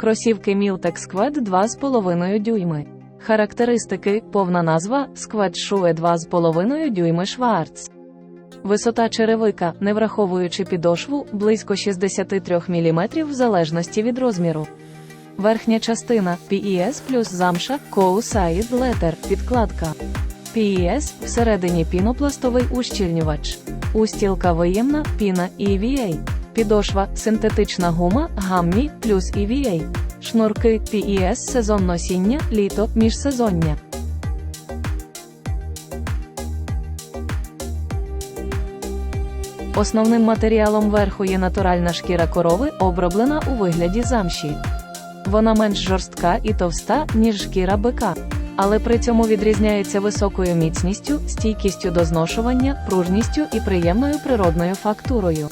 Кросівки Miltex Squad 2,5 дюйми. Характеристики, повна назва Shoe 2,5 дюйми Schwarz. Висота черевика, не враховуючи підошву, близько 63 мм в залежності від розміру. Верхня частина PES плюс замша Couside Leather підкладка. PES всередині пінопластовий ущільнювач. Устілка виємна, піна EVA. Підошва синтетична гума гаммі плюс EVA. Шнурки PES сезон носіння, літо, міжсезоння. Основним матеріалом верху є натуральна шкіра корови, оброблена у вигляді замші. Вона менш жорстка і товста, ніж шкіра бика, але при цьому відрізняється високою міцністю, стійкістю до зношування, пружністю і приємною природною фактурою.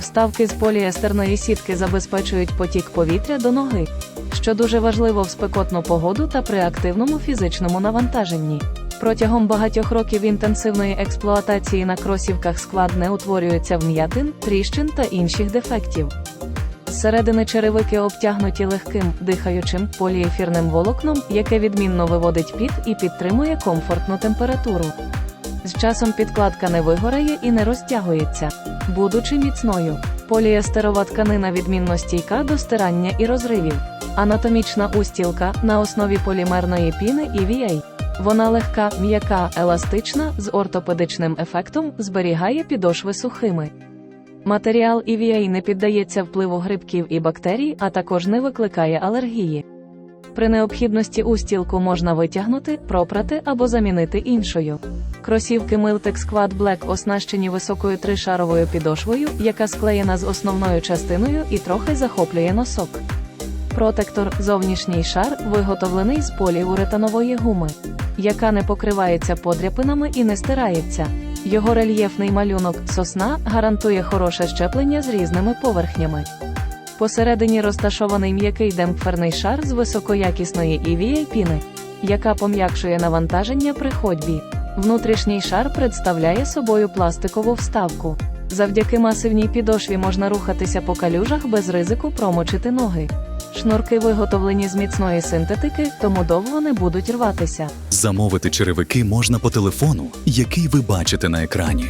Вставки з поліестерної сітки забезпечують потік повітря до ноги, що дуже важливо в спекотну погоду та при активному фізичному навантаженні. Протягом багатьох років інтенсивної експлуатації на кросівках склад не утворюється вм'ятин, тріщин та інших дефектів. Зсередини черевики обтягнуті легким, дихаючим поліефірним волокном, яке відмінно виводить піт і підтримує комфортну температуру. З часом підкладка не вигорає і не розтягується, будучи міцною. Поліестерова тканина відмінно стійка до стирання і розривів. Анатомічна устілка на основі полімерної піни EVA. Вона легка, м'яка, еластична, з ортопедичним ефектом, зберігає підошви сухими. Матеріал EVA не піддається впливу грибків і бактерій, а також не викликає алергії. При необхідності устілку можна витягнути, пропрати або замінити іншою. Кросівки Miltex Quad Black оснащені високою тришаровою підошвою, яка склеєна з основною частиною і трохи захоплює носок. Протектор зовнішній шар виготовлений з поліуретанової гуми, яка не покривається подряпинами і не стирається. Його рельєфний малюнок сосна гарантує хороше щеплення з різними поверхнями. Посередині розташований м'який демпферний шар з високоякісної EVA піни, яка пом'якшує навантаження при ходьбі. Внутрішній шар представляє собою пластикову вставку. Завдяки масивній підошві можна рухатися по калюжах без ризику промочити ноги. Шнурки виготовлені з міцної синтетики, тому довго не будуть рватися. Замовити черевики можна по телефону, який ви бачите на екрані.